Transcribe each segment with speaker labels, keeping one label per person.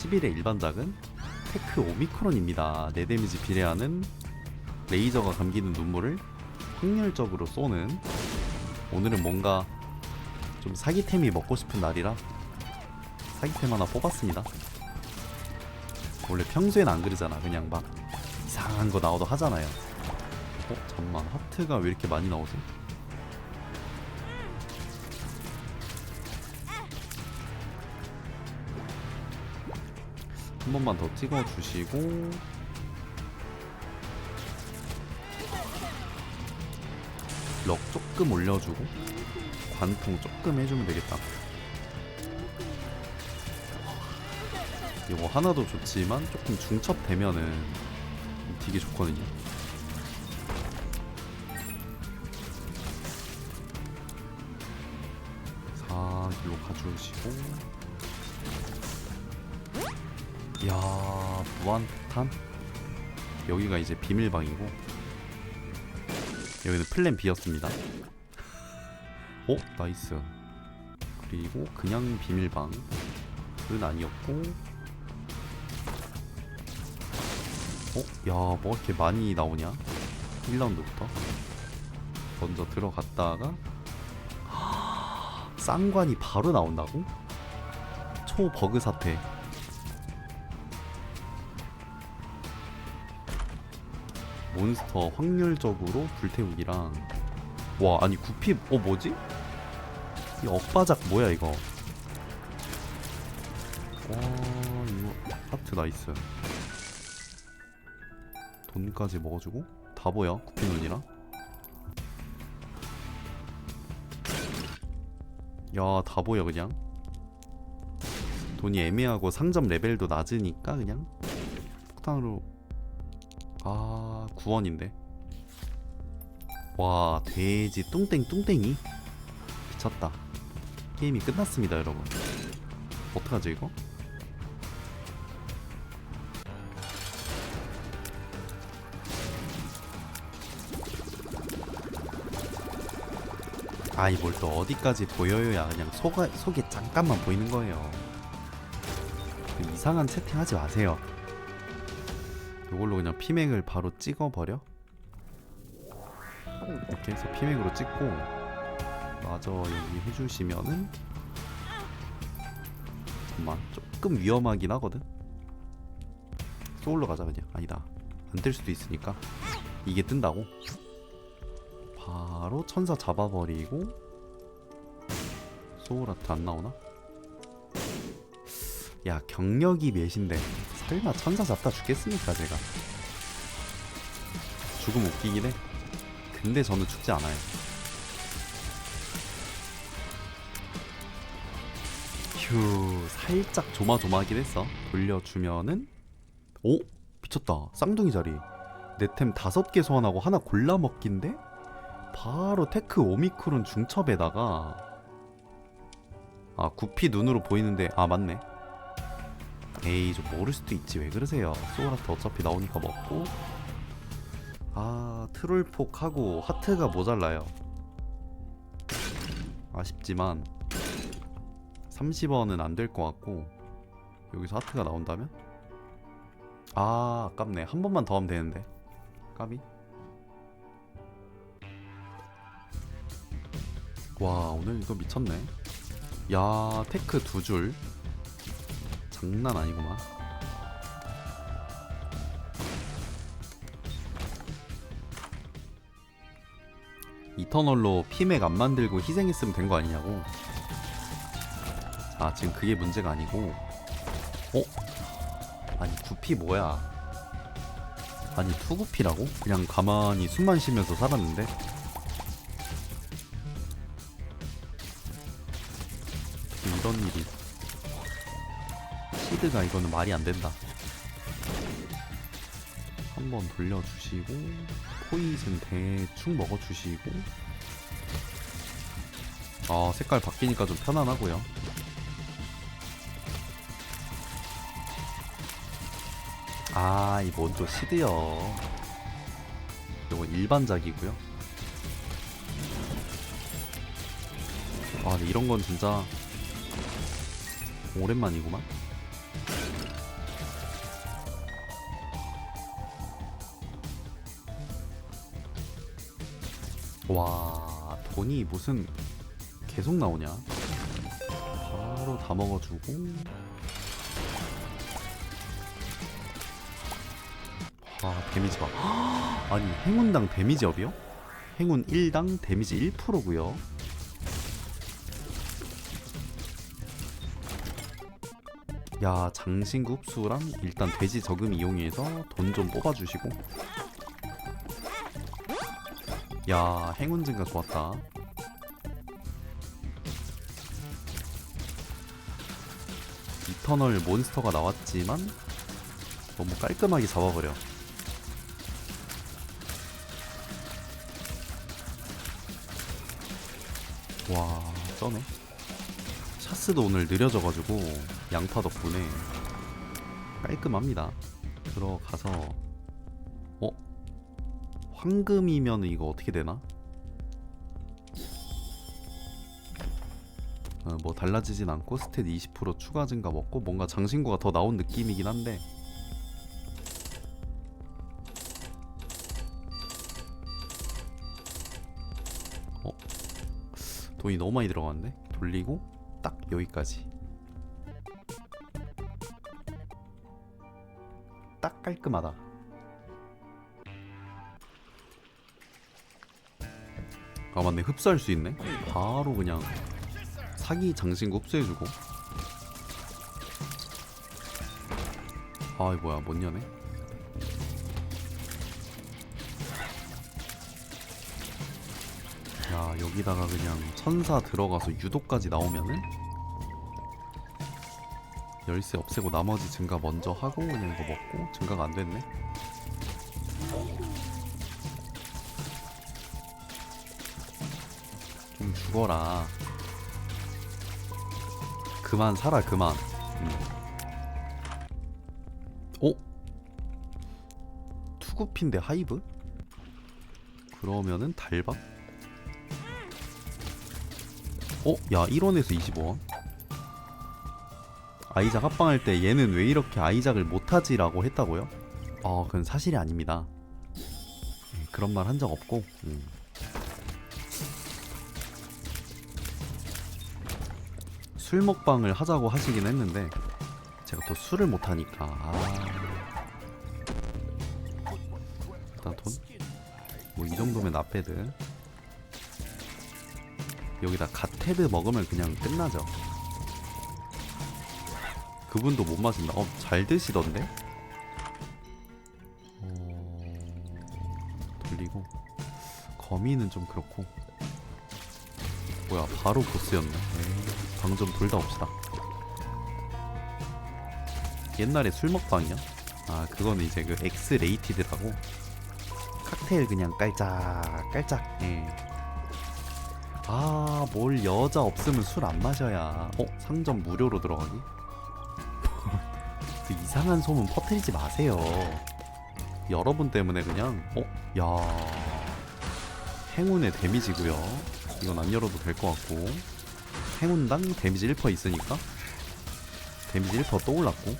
Speaker 1: 11의 일반작은 테크 오미크론입니다. 내 데미지 비례하는 레이저가 감기는 눈물을 확률적으로 쏘는 오늘은 뭔가 좀 사기템이 먹고 싶은 날이라 사기템 하나 뽑았습니다. 원래 평소엔 안 그러잖아. 그냥 막 이상한 거 나와도 하잖아요. 어? 잠만 하트가 왜 이렇게 많이 나오지? 한 번만 더 찍어 주시고 럭 조금 올려주고 관통 조금 해주면 되겠다. 이거 하나도 좋지만 조금 중첩되면은 되게 좋거든요. 사 길로 가주시고 이 야 무한탄 여기가 이제 비밀방이고 여기는 플랜 B였습니다 오 나이스 그리고 그냥 비밀방은 아니었고 어? 야, 뭐 이렇게 많이 나오냐? 1라운드부터. 먼저 들어갔다가 쌍관이 바로 나온다고? 초버그 사태. 몬스터 확률적으로 불태우기랑 와 아니 구피 어 뭐지? 이 억바작 뭐야 이거? 와 이거 하트 나이스. 돈까지 먹어주고? 다 보여 구피 눈이랑 야다 보여 그냥? 돈이 애매하고 상점 레벨도 낮으니까 그냥? 폭탄으로 아 구원인데? 와 돼지 뚱땡 뚱땡이? 미쳤다. 게임이 끝났습니다 여러분. 어떡하지 이거? 아이 뭘 또 어디까지 보여요야 그냥 속아, 속에 잠깐만 보이는 거예요. 그 이상한 채팅하지 마세요 이걸로 그냥 피맥을 바로 찍어버려? 이렇게 해서 피맥으로 찍고 마저 여기 해주시면은 잠깐만 조금 위험하긴 하거든? 소울로 가자 그냥. 아니다. 안뜰 수도 있으니까. 이게 뜬다고? 바로 천사 잡아버리고 소울아트 안 나오나? 야 경력이 몇인데 설마 천사 잡다 죽겠습니까 제가? 죽음 웃기긴 해. 근데 저는 죽지 않아요. 휴 살짝 조마조마하긴 했어. 돌려주면은 오? 미쳤다. 쌍둥이 자리. 내 템 다섯 개 소환하고 하나 골라 먹기인데? 바로 테크 오미크론 중첩에다가 아 구피 눈으로 보이는데 아 맞네 에이 좀 모를 수도 있지. 왜 그러세요? 소울하트 어차피 나오니까 먹고. 아 트롤폭하고 하트가 모자라요. 아쉽지만 30원은 안 될 것 같고 여기서 하트가 나온다면? 아 아깝네. 한 번만 더 하면 되는데. 까비. 와 오늘 이거 미쳤네. 야 테크 두줄 장난 아니구만. 이터널로 피맥 안 만들고 희생했으면 된 거 아니냐고. 자 지금 그게 문제가 아니고. 어? 아니 구피 뭐야? 아니 투구피라고? 그냥 가만히 숨만 쉬면서 살았는데 시드가 이거는 말이 안 된다. 한번 돌려주시고 포이즌 대충 먹어주시고 아 색깔 바뀌니까 좀 편안하고요. 아 이건 또 시드요. 이거 일반작이고요. 아 근데 이런 건 진짜 오랜만이구만. 와 돈이 무슨 계속 나오냐? 바로 다 먹어주고. 와 데미지 봐. 아니 행운당 데미지 업이요? 행운 1당 데미지 1%고요. 야 장신구 흡수랑 일단 돼지 저금 이용해서 돈 좀 뽑아주시고 야 행운 증가 좋았다. 이터널 몬스터가 나왔지만 너무 깔끔하게 잡아버려. 와 쩌네. 샤스도 오늘 느려져가지고 양파 덕분에 깔끔합니다. 들어가서 어? 황금이면 이거 어떻게 되나? 어, 뭐 달라지진 않고 스탯 20% 추가 증가 먹고 뭔가 장신구가 더 나온 느낌이긴 한데 어? 돈이 너무 많이 들어갔는데? 돌리고 딱 여기까지 딱 깔끔하다 아 맞네. 흡수할 수 있네. 바로 그냥 사기 장신구 흡수해주고. 아이 뭐야. 못 여네? 야 여기다가 그냥 천사 들어가서 유도까지 나오면은 열쇠 없애고 나머지 증가 먼저 하고 그냥 이거 먹고 증가가 안 됐네 죽어라 그만 살아 그만 음. 어? 투구핀데 하이브? 그러면은 달박? 어? 야 1원에서 25원? 아이작 합방할 때 얘는 왜 이렇게 아이작을 못하지? 라고 했다고요? 아 그건 사실이 아닙니다 네, 그런 말 한 적 없고 음. 술 먹방을 하자고 하시긴 했는데 제가 또 술을 못하니까. 아... 일단 돈? 뭐 이 정도면 나패드. 여기다 갓테드 먹으면 그냥 끝나죠. 그분도 못 마신다. 어 잘 드시던데? 어... 돌리고. 거미는 좀 그렇고. 뭐야 바로 보스였네. 에이, 방좀 돌다 옵시다 옛날에 술 먹방이야? 아 그거는 이제 그 엑스 레이티드라고 칵테일 그냥 깔짝 깔짝 예. 아뭘 여자 없으면 술 안 마셔야 어? 상점 무료로 들어가기? 그 이상한 소문 퍼뜨리지 마세요 여러분 때문에 그냥 어? 야 행운의 데미지고요 이건 안 열어도 될 것 같고 행운당 데미지 1% 있으니까 데미지 1%또 올랐고.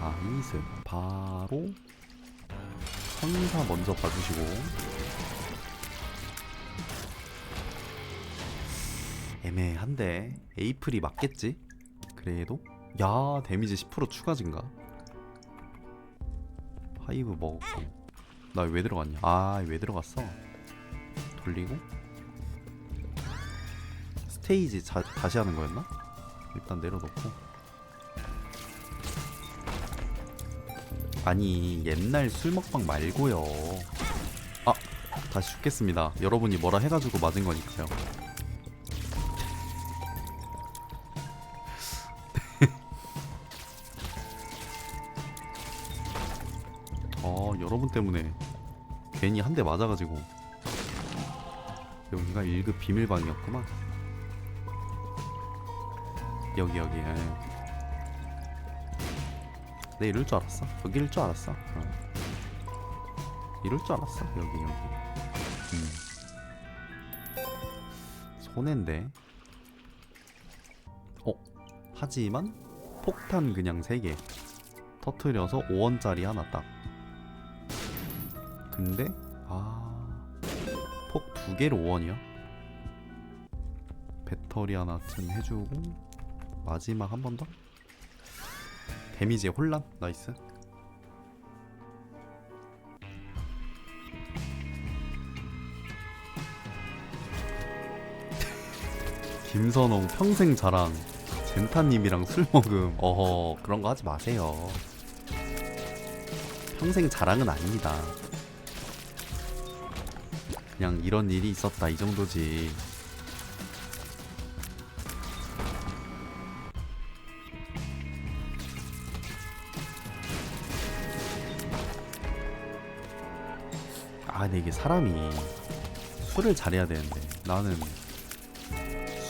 Speaker 1: 나이스 바로 천사 먼저 봐주시고. 애매한데 에이플이 맞겠지? 그래도? 야 데미지 10% 추가 증가. 하이브 먹었고 나 왜 들어갔냐? 아 왜 들어갔어? 돌리고. 스테이지 자, 다시 하는 거였나? 일단 내려놓고. 아니 옛날 술 먹방 말고요. 아 다시 죽겠습니다. 여러분이 뭐라 해가지고 맞은 거니까요 때문에 괜히 한 대 맞아가지고. 여기가 1급 비밀방이었구만. 여기 여기 예. 내 이럴 줄 알았어? 여기 이럴 줄 알았어? 어. 이럴 줄 알았어? 여기 여기. 음. 손해인데. 어? 하지만 폭탄 그냥 3개. 터트려서 5원짜리 하나 딱 근데? 아 폭 두 개로 5원이야? 배터리 하나쯤 해주고 마지막 한 번 더? 데미지 혼란? 나이스. 김선홍 평생 자랑 젠타님이랑 술 먹음. 어허 그런 거 하지 마세요. 평생 자랑은 아닙니다 그냥 이런 일이 있었다 이 정도지. 아 근데 이게 사람이 술을 잘해야 되는데 나는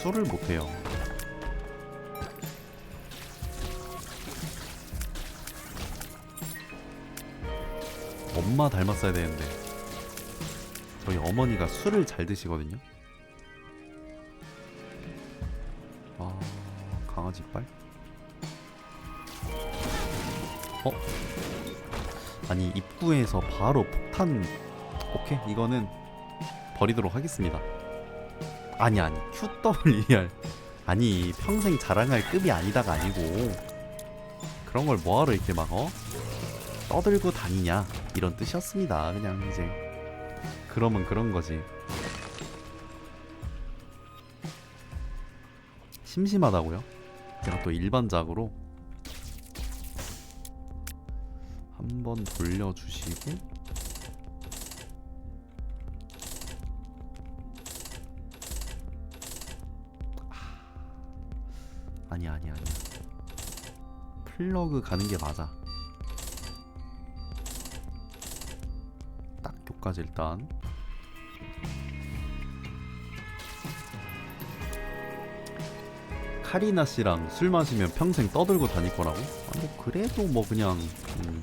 Speaker 1: 술을 못해요. 엄마 닮았어야 되는데 저희 어머니가 술을 잘 드시거든요. 아 강아지 이빨? 어? 아니 입구에서 바로 폭탄 오케이? 이거는 버리도록 하겠습니다. 아니 아니. QWER 아니 평생 자랑할 급이 아니다가 아니고 그런 걸 뭐하러 이렇게 막 어? 떠들고 다니냐? 이런 뜻이었습니다. 그냥 이제 그러면 그런 거지. 심심하다고요? 제가 또 일반작으로 한번 돌려주시고 아니야 아니야 아니야. 플러그 가는 게 맞아. 딱 요까지 일단 카리나 씨랑 술 마시면 평생 떠들고 다닐 거라고? 아, 뭐 그래도 뭐 그냥 음,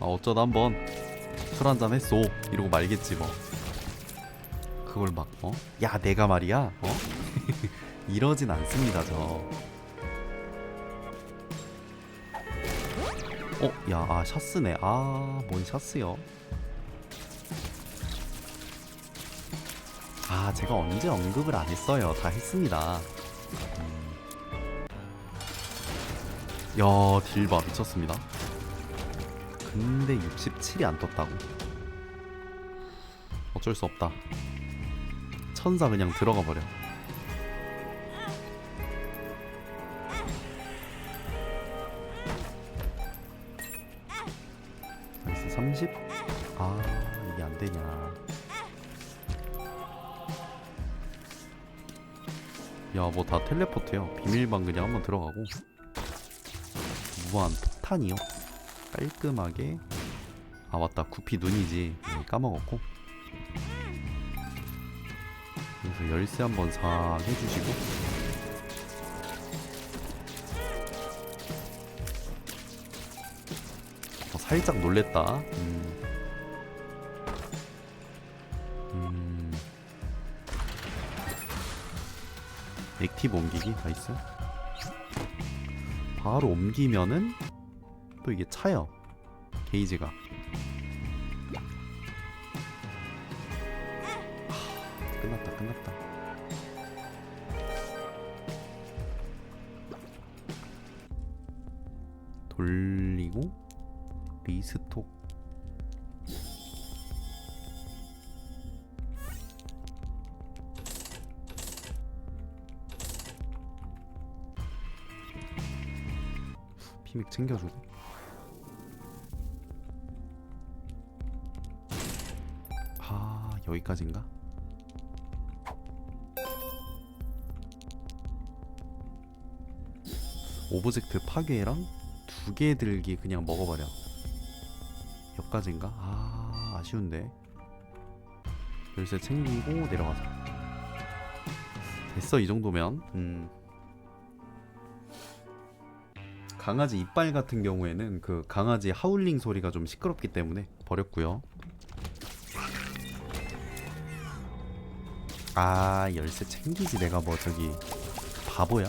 Speaker 1: 아, 어쩌다 한번 술 한잔 했어 이러고 말겠지 뭐 그걸 막 어? 야 내가 말이야 어? 이러진 않습니다 저 어? 야, 아, 샤스네. 아, 뭔 샤스요? 아, 제가 언제 언급을 안 했어요. 다 했습니다. 야, 딜바 미쳤습니다. 근데 67이 안 떴다고. 어쩔 수 없다. 천사 그냥 들어가 버려. 나이스 30? 아 이게 안 되냐 야 뭐 다 텔레포트요 비밀방 그냥 한번 들어가고 무한 폭탄이요 깔끔하게 아 맞다 구피 눈이지 네, 까먹었고 그래서 열쇠 한번 싹 해주시고 어, 살짝 놀랬다. 음. 음. 액티브 옮기기 나이스. 바로 옮기면은 또 이게 차요. 게이지가. 하, 끝났다 끝났다. 돌리고 리스 톡 피맥 챙겨주고 아 여기까지인가? 오브젝트 파괴랑 두 개 들기 그냥 먹어버려 여기까지인가? 아 아쉬운데 열쇠 챙기고 내려가자 됐어 이 정도면 음. 강아지 이빨 같은 경우에는 그 강아지 하울링 소리가 좀 시끄럽기 때문에 버렸고요 아 열쇠 챙기지 내가 뭐 저기 바보야?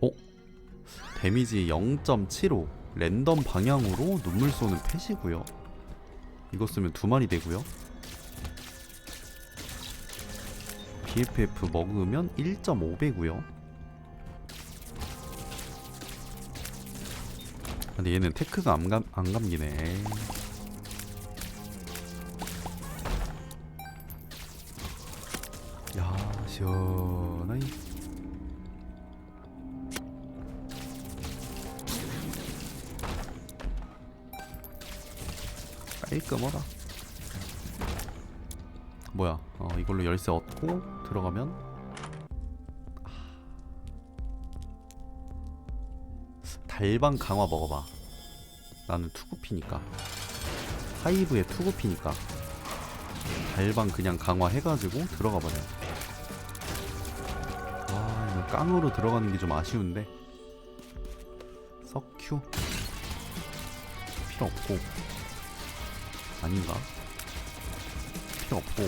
Speaker 1: 어? 데미지 0.75 랜덤 방향으로 눈물 쏘는 펫이고요. 이거 쓰면 두 마리 되고요. BFF 먹으면 1.5배고요. 근데 얘는 테크가 안, 감, 안 감기네. 야 시원하이 깔끔하다 뭐야? 어, 이걸로 열쇠 얻고 들어가면? 아. 달방 강화 먹어봐. 나는 투구피니까. 하이브의 투구피니까. 달방 그냥 강화해가지고 들어가 버려. 와 이거 깡으로 들어가는 게 좀 아쉬운데. 석큐. 필요 없고 아닌가? 필요 없고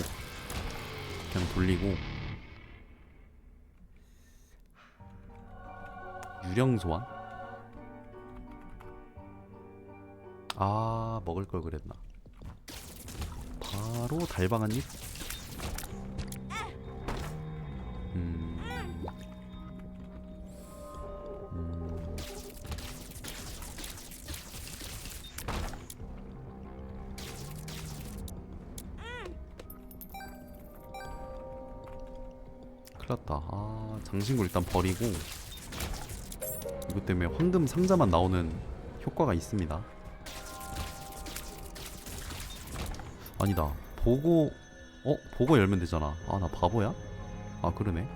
Speaker 1: 그냥 돌리고 유령 소환? 아 먹을 걸 그랬나 바로 달방 한 입 큰일났다. 아 장신구 일단 버리고 이것 때문에 황금 상자만 나오는 효과가 있습니다. 아니다. 보고 어? 보고 열면 되잖아. 아 나 바보야? 아 그러네.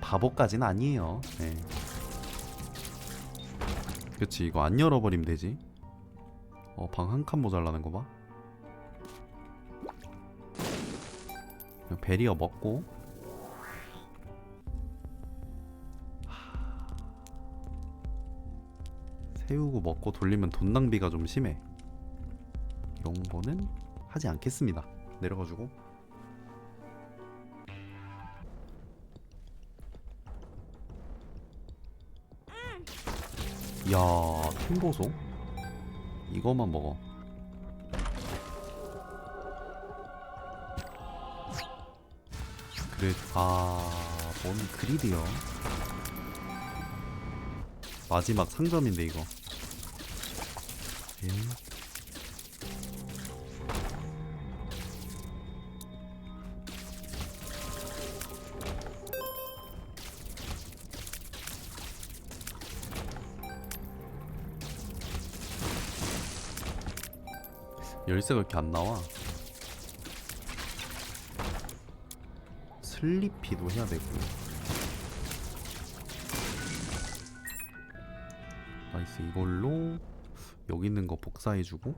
Speaker 1: 바보까진 아니에요. 네. 그치 이거 안 열어버리면 되지. 어 방 한 칸 모자라는 거봐. 베리어 먹고 세우고 먹고 돌리면 돈 낭비가 좀 심해. 거는 하지 않겠습니다. 내려가지고. 야 핑보소? 이거만 먹어. 그래 아뭔 그리드요 마지막 상점인데 이거 예. 열쇠가 이렇게 안 나와? 슬리피도 해야 되고. 나이스 이걸로 여기 있는 거 복사해주고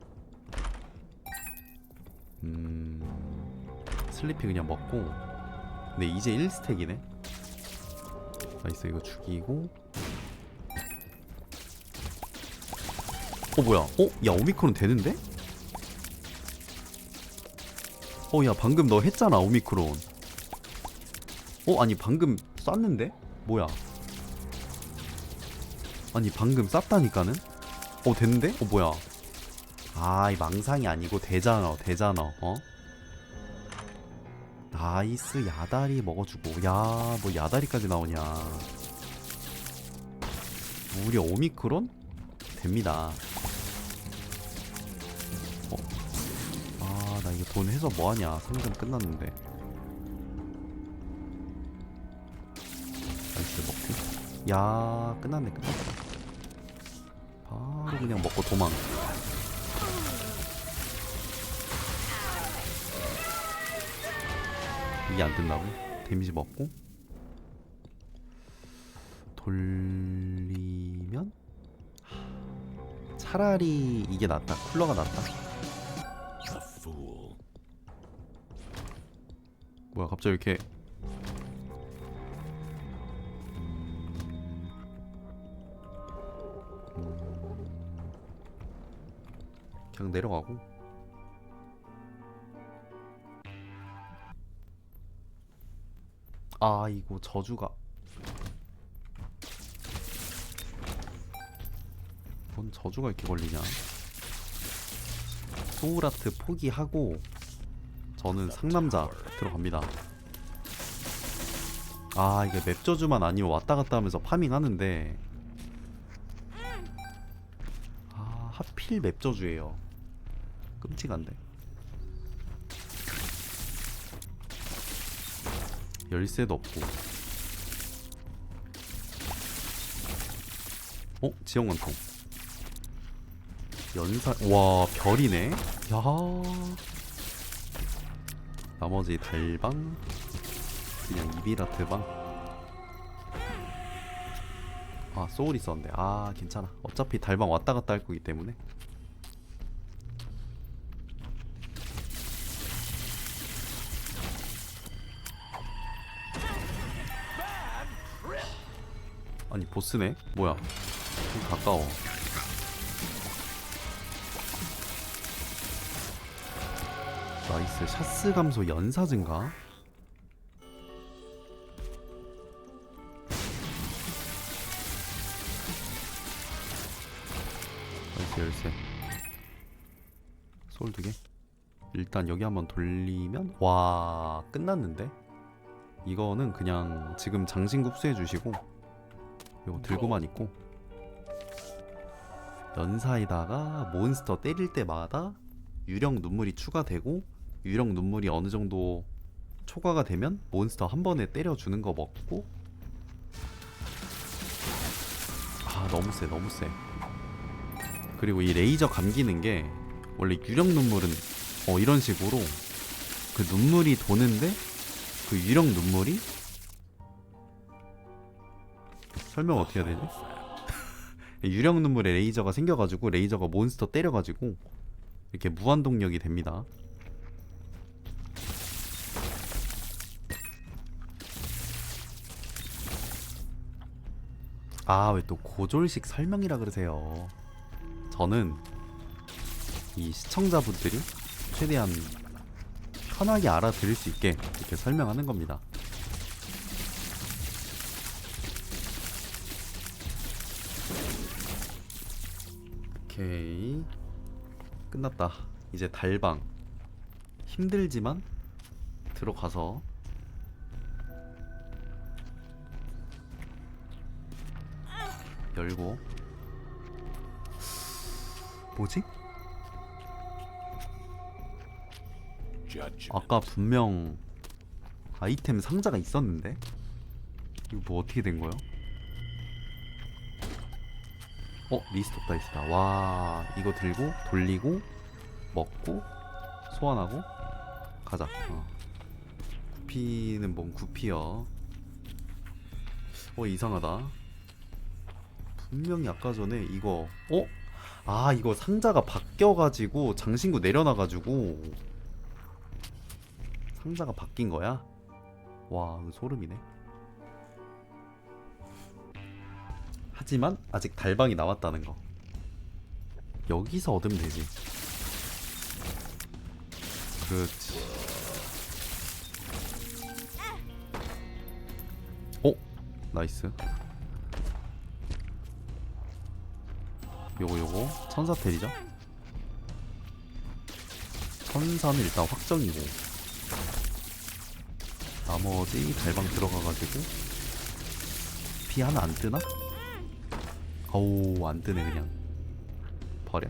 Speaker 1: 음 슬리피 그냥 먹고 근데 이제 1스택이네 나이스 이거 죽이고 어 뭐야 어? 야 오미크론 되는데? 어 야 방금 너 했잖아 오미크론 어 아니 방금 쐈는데? 뭐야 아니 방금 쐈다니까는? 어 됐는데? 어 뭐야 아이 망상이 아니고 되잖아 되잖아 어? 나이스 야다리 먹어주고 야 뭐 야다리까지 나오냐 무려 오미크론? 됩니다 어? 아나 이거 돈 해서 뭐하냐 상점 끝났는데 나이스 먹고 야 끝났네 끝났어 바로 그냥 먹고 도망. 이게 안 된다고? 데미지 먹고. 돌리면? 하, 차라리 이게 낫다. 쿨러가 낫다. 뭐야 갑자기 이렇게 그냥 내려가고. 아 이거 저주가. 저주가 이렇게 걸리냐? 소울아트 포기하고 저는 상남자 들어갑니다. 아 이게 맵 저주만 아니면 왔다 갔다 하면서 파밍하는데. 아 하필 맵 저주예요 끔찍한데. 열쇠도 없고. 어? 지형 원통. 연사 와 별이네? 야. 나머지 달방? 그냥 이비라트방? 아 소울 있었는데. 아 괜찮아. 어차피 달방 왔다 갔다 할 거기 때문에 아니 보스네? 뭐야? 좀 가까워. 나이스. 샷스 감소 연사 증가? 열쇠 열쇠 소울 두개? 일단 여기 한번 돌리면? 와 끝났는데? 이거는 그냥 지금 장신 굽수해 주시고 이거 들고만 있고. 연사에다가 몬스터 때릴 때마다 유령 눈물이 추가되고 유령 눈물이 어느 정도 초과가 되면 몬스터 한 번에 때려주는 거 먹고. 아 너무 세 너무 세. 그리고 이 레이저 감기는 게 원래 유령 눈물은 어 이런 식으로 그 눈물이 도는데 그 유령 눈물이 설명 어떻게 해야 되지? 유령 눈물에 레이저가 생겨가지고 레이저가 몬스터 때려가지고 이렇게 무한 동력이 됩니다. 아 왜 또 고졸식 설명이라 그러세요? 저는 이 시청자분들이 최대한 편하게 알아들을 수 있게 이렇게 설명하는 겁니다. 오케이. 끝났다. 이제 달방. 힘들지만 들어가서. 열고. 뭐지? 아까 분명 아이템 상자가 있었는데? 이거 뭐 어떻게 된 거야? 어 오브 다이스다 와 이거 들고 돌리고 먹고 소환하고 가자 어. 구피는 뭔 구피여 어 이상하다 분명히 아까 전에 이거 어? 아 이거 상자가 바뀌어가지고 장신구 내려놔가지고 상자가 바뀐 거야? 와 소름이네 하지만 아직 달방이 남았다는 거. 여기서 얻으면 되지. 그렇지. 오 나이스. 요거 요거. 천사 텔이죠? 천사는 일단 확정이고. 나머지 달방 들어가가지고 비 하나 안 뜨나? 어우 안 뜨네 그냥. 버려.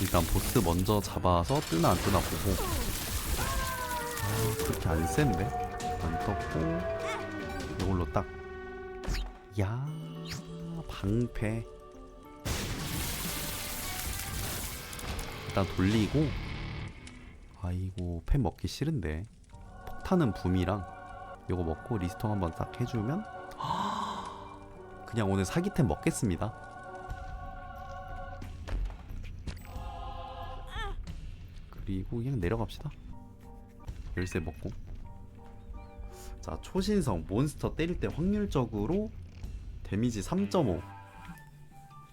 Speaker 1: 일단 보스 먼저 잡아서 뜨나 안 뜨나 보고. 아 그렇게 안 센데? 안 떴고 이걸로 딱. 야 방패. 일단 돌리고 아이고 팬 먹기 싫은데. 폭탄은 붐이랑 요거 먹고 리스통 한번 딱 해주면 그냥 오늘 사기템 먹겠습니다. 그리고 그냥 내려갑시다. 열쇠 먹고 자 초신성 몬스터 때릴 때 확률적으로 데미지 3.5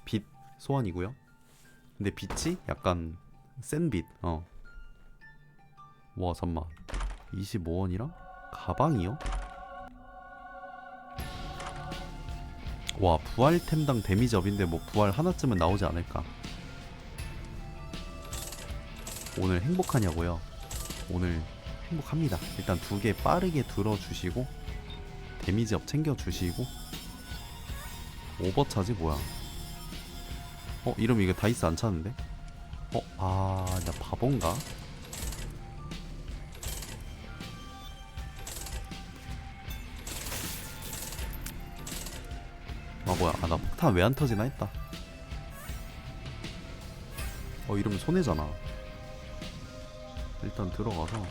Speaker 1: 빛 소환이고요 근데 빛이 약간 센 빛. 어. 와 잠만 25원이랑 가방이요? 와 부활템당 데미지 업인데 뭐 부활 하나쯤은 나오지 않을까 오늘 행복하냐고요 오늘 행복합니다 일단 두 개 빠르게 들어주시고 데미지 업 챙겨주시고 오버차지 뭐야 어 이러면 이거 다이스 안 차는데? 어? 아, 나 바본가? 아 뭐야 아 나 폭탄 왜 안 터지나 했다 어 이러면 손해잖아 일단 들어가서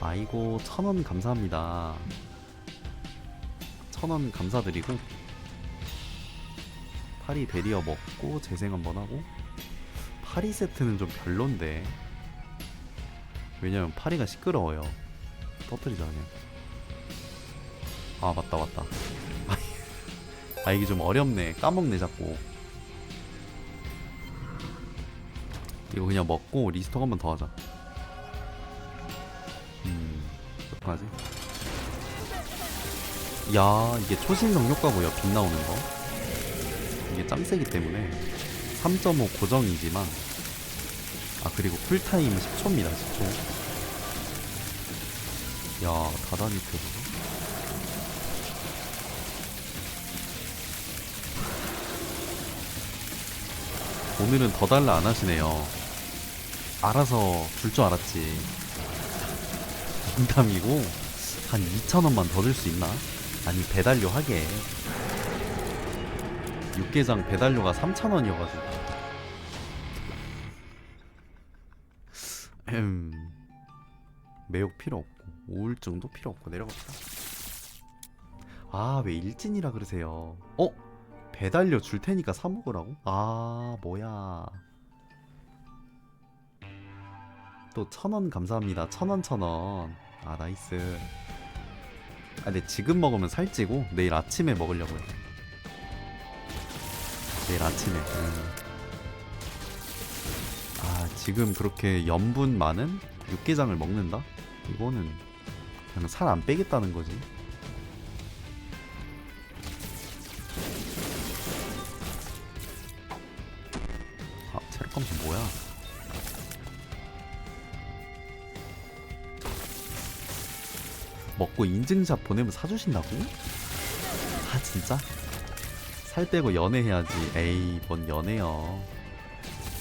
Speaker 1: 아이고 천원 감사합니다. 천원 감사드리고 파리 베리어 먹고 재생 한번 하고 파리 세트는 좀 별론데 왜냐면 파리가 시끄러워요. 터뜨리자 그냥 아 맞다 맞다. 아 이게 좀 어렵네. 까먹네 자꾸. 이거 그냥 먹고 리스톡 한번 더 하자 어떡하지? 야 이게 초신성 효과고요 빛 나오는 거. 이게 짱세기 때문에 3.5 고정이지만 아 그리고 쿨타임 10초입니다 10초. 야 다다니트 보소 오늘은 더 달라 안 하시네요. 알아서 줄 줄 알았지 농담이고 한 2,000원만 더 줄 수 있나? 아니 배달료 하게. 육개장 배달료가 3,000원이어가지고. 음 매혹 필요 없고 우울증도 필요 없고 내려갑시다. 아 왜 일진이라 그러세요? 어? 배달료 줄 테니까 사 먹으라고? 아 뭐야. 또 천원 감사합니다. 천원 천원 아 나이스 아 근데 지금 먹으면 살찌고 내일 아침에 먹으려고요 내일 아침에 음. 아 지금 그렇게 염분 많은 육개장을 먹는다? 이거는 그냥 살 안 빼겠다는 거지 먹고 인증샷 보내면 사주신다고? 아 진짜? 살 빼고 연애해야지 에이 뭔 연애요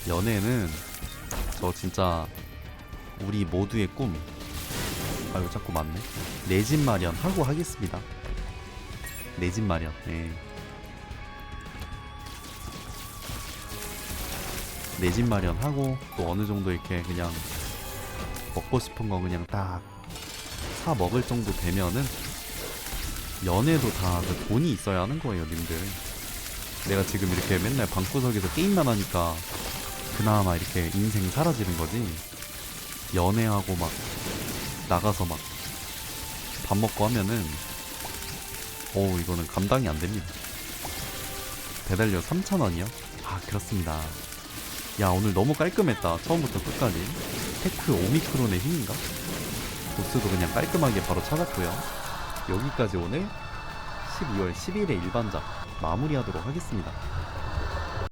Speaker 1: 연애는 저 진짜 우리 모두의 꿈 아이고 자꾸 맞네 내 집 마련 하고 하겠습니다 내 집 마련 예. 내집 마련하고 또 어느 정도 이렇게 그냥 먹고 싶은 거 그냥 딱 사 먹을 정도 되면은 연애도 다 그 돈이 있어야 하는 거예요, 님들. 내가 지금 이렇게 맨날 방구석에서 게임만 하니까 그나마 이렇게 인생 사라지는 거지. 연애하고 막 나가서 막 밥 먹고 하면은 오 이거는 감당이 안 됩니다. 배달료 3,000원이요? 아 그렇습니다. 야 오늘 너무 깔끔했다. 처음부터 끝까지. 테크 오미크론의 힘인가? 보스도 그냥 깔끔하게 바로 찾았고요. 여기까지 오늘 12월 10일의 일반작 마무리하도록 하겠습니다.